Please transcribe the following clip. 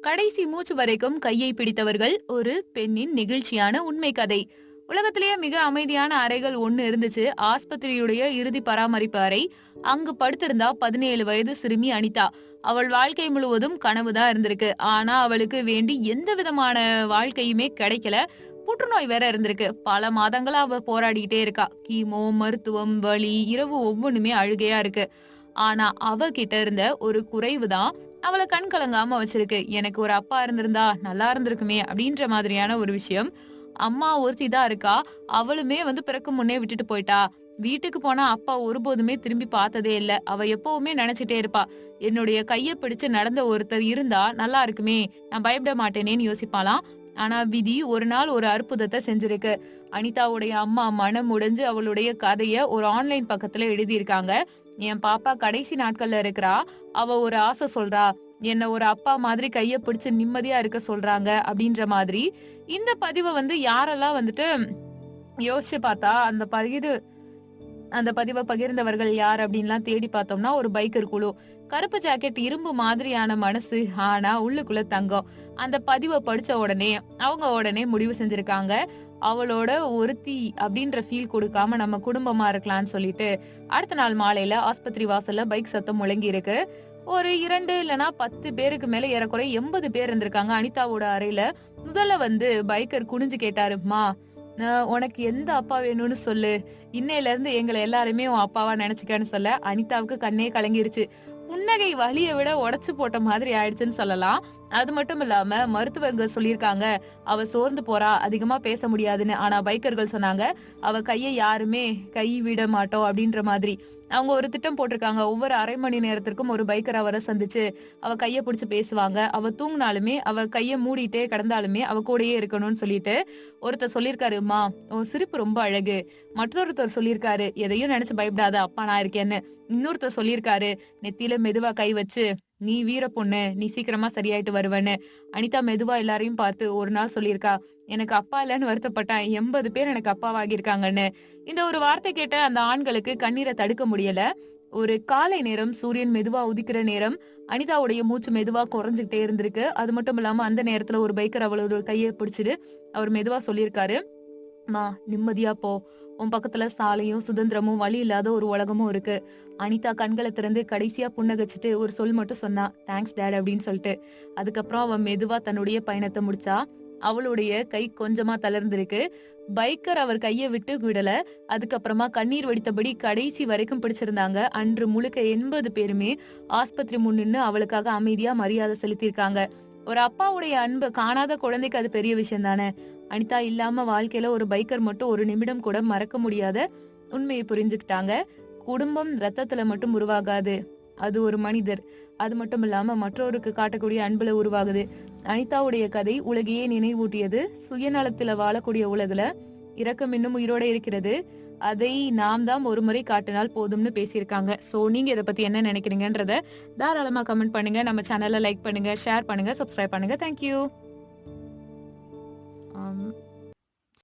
கடைசி மூச்சு வரைக்கும் கையை பிடித்தவர்கள் ஒரு பெண்ணின் நெகிழ்ச்சியான உண்மை கதை. உலகத்திலேயே மிக அமைதியான அறைகள் ஒன்னு இருந்துச்சு. ஆஸ்பத்திரியுடைய இறுதி பராமரிப்பு அறை. அங்கு படுத்திருந்தா பதினேழு வயது சிறுமி அனிதா. அவள் வாழ்க்கை முழுவதும் கனவுதான் இருந்திருக்கு. ஆனா அவளுக்கு வேண்டி எந்த விதமான வாழ்க்கையுமே கிடைக்கல. புற்றுநோய் வேற இருந்திருக்கு. பல மாதங்களா அவ போராடிக்கிட்டே இருக்கா. கீமோ மருத்துவம் வலி இரவு ஒவ்வொன்றுமே அழுகையா இருக்கு. ஆனா அவ கிட்ட இருந்த ஒரு குறைவு தான் அவளை கண் கலங்காம வச்சிருக்கு. எனக்கு ஒரு அப்பா இருந்திருந்தா நல்லா இருந்திருக்குமே அப்படின்ற மாதிரியான ஒரு விஷயம். அம்மா ஒருத்தி தான் இருக்கா அவளுமே வந்து பிறக்கும் முன்னே விட்டுட்டு போயிட்டா. வீட்டுக்கு போனா அப்பா ஒருபோதுமே திரும்பி பார்த்ததே இல்ல. அவ எப்பவுமே நினைச்சிட்டே இருப்பா. என்னுடைய கைய பிடிச்சு நடந்த ஒருத்தர் இருந்தா நல்லா இருக்குமே நான் பயப்பட மாட்டேனேன்னு யோசிப்பாளாம். ஆனா விதி ஒரு நாள் ஒரு அற்புதத்தை செஞ்சிருக்கு. அனிதாவுடைய அம்மா மனம் உடைஞ்சு அவளுடைய கதைய ஒரு ஆன்லைன் பக்கத்துல எழுதியிருக்காங்க. என் பாப்பா கடைசி நாட்கள்ல இருக்கிறா. அவ ஒரு ஆசை சொல்றா. என்ன ஒரு அப்பா மாதிரி கைய பிடிச்சு நிம்மதியா இருக்க சொல்றாங்க அப்படின்ற மாதிரி. இந்த பதிவை வந்து யாரெல்லாம் வந்துட்டு யோசிச்சு பார்த்தா அந்த பதிவு அந்த பதிவை பகிர்ந்தவர்கள் யார் அப்படின்லாம் தேடி பார்த்தோம்னா ஒரு பைக்கர் குழு. கருப்பு ஜாக்கெட் இரும்பு மாதிரியான மனசு ஆனா உள்ளுக்குள்ள தங்கம். அந்த பதிவை படிச்ச உடனே அவங்க உடனே முடிவு செஞ்சிருக்காங்க. அவளோட ஒருத்தி அப்படின்ற ஃபீல் கொடுக்காம நம்ம குடும்பமா இருக்கலாம்னு சொல்லிட்டு அடுத்த நாள் மாலையில ஆஸ்பத்திரி வாசல்ல பைக் சத்தம் முழங்கி இருக்கு. ஒரு இரண்டு இல்லனா பத்து பேருக்கு மேல ஏறக்குறைய எண்பது பேர் இருந்திருக்காங்க அனிதாவோட அறையில. முதல்ல வந்து பைக்கர் குனிஞ்சு கேட்டாருமா உனக்கு எந்த அப்பா வேணும்னு சொல்லு. இன்னையில இருந்து எங்களை எல்லாருமே உன் அப்பாவா நினைச்சுக்கன்னு சொல்ல அனிதாவுக்கு கண்ணே கலங்கிருச்சு. புன்னகை வலியை விட உடச்சு போட்ட மாதிரி ஆயிடுச்சுன்னு சொல்லலாம். அது மட்டும் இல்லாம மருத்துவர்கள் சொல்லியிருக்காங்க அவ சோர்ந்து போறா அதிகமா பேச முடியாதுன்னு. ஆனா பைக்கர்கள் சொன்னாங்க அவ கையை யாருமே கை விட மாட்டோம் அப்படின்ற மாதிரி. அவங்க ஒரு திட்டம் போட்டிருக்காங்க. ஒவ்வொரு அரை மணி நேரத்திற்கும் ஒரு பைக்கர் அவரை சந்திச்சு அவ கைய பிடிச்சு பேசுவாங்க. அவ தூங்கினாலுமே அவ கைய மூடிட்டே கிடந்தாலுமே அவ கூடயே இருக்கணும்னு சொல்லிட்டு ஒருத்தர் சொல்லியிருக்காருமா உன் சிரிப்பு ரொம்ப அழகு. மற்றொருத்தர் சொல்லியிருக்காரு எதையும் நினைச்சு பயப்படாத அப்பா நான் இருக்கேன்னு. இன்னொருத்தர் சொல்லியிருக்காரு நெத்தியில மெதுவா கை வச்சு நீ வீர பொண்ணு நீ சீக்கிரமா சரியாயிட்டு வருவன்னு. அனிதா மெதுவா எல்லாரையும் பார்த்து ஒரு நாள் சொல்லியிருக்கா எனக்கு அப்பா இல்லைன்னு வருத்தப்பட்டேன் எண்பது பேர் எனக்கு அப்பாவாகியிருக்காங்கன்னு இந்த ஒரு வார்த்தை கேட்ட அந்த ஆண்களுக்கு கண்ணீரை தடுக்க முடியல. ஒரு காலை நேரம் சூரியன் மெதுவா உதிக்கிற நேரம் அனிதாவுடைய மூச்சு மெதுவா குறைஞ்சுக்கிட்டே இருந்திருக்கு. அது மட்டும் இல்லாம அந்த நேரத்துல ஒரு பைக்கர் அவளோட கையை பிடிச்சிட்டு அவர் மெதுவா சொல்லியிருக்காரு. மா நிம்மதியா போ. உன் பக்கத்துல சாலையும் சுதந்திரமும் வழி இல்லாத ஒரு உலகமும் இருக்கு. அனிதா கண்களை திறந்து கடைசியா புன்னகைச்சிட்டு ஒரு சொல் மட்டும் சொன்னா தேங்க்ஸ் டேட் அப்படின்னு சொல்லிட்டு. அதுக்கப்புறம் அவன் மெதுவா தன்னுடைய பயணத்தை முடிச்சா அவளுடைய கை கொஞ்சமா தளர்ந்திருக்கு. பைக்கர் அவர் கையை விட்டு விடல. அதுக்கப்புறமா கண்ணீர் வடித்தபடி கடைசி வரைக்கும் பிடிச்சிருந்தாங்க. அன்று முழுக்க எண்பது பேருமே ஆஸ்பத்திரி முன்னின்னு அவளுக்காக அமைதியா மரியாதை செலுத்தியிருக்காங்க. ஒரு அப்பாவுடைய அன்பு காணாத குழந்தைக்கு அது பெரிய விஷயம் தானே? அனிதா இல்லாம வாழ்க்கையில ஒரு பைக்கர் மட்டும் ஒரு நிமிடம் கூட மறக்க முடியாத உண்மையை புரிஞ்சுக்கிட்டாங்க. குடும்பம் ரத்தத்துல மட்டும் உருவாகாது. அது ஒரு மனிதர். அது மட்டும் இல்லாம மற்றவருக்கு காட்டக்கூடிய அன்புல உருவாகுது. அனிதாவுடைய கதை உலகையே நினைவூட்டியது. சுயநலத்துல வாழக்கூடிய உலகுல இரக்கம் இன்னும் உயிரோட இருக்கிறது. அதை நாம் தான் ஒரு முறை காட்டினால் போதும்னு பேசியிருக்காங்க. ஸோ நீங்க இதை பத்தி என்ன நினைக்கிறீங்கன்றத தாராளமா கமெண்ட் பண்ணுங்க. நம்ம சேனலை லைக் பண்ணுங்க ஷேர் பண்ணுங்க சப்ஸ்கிரைப் பண்ணுங்க. தேங்க்யூ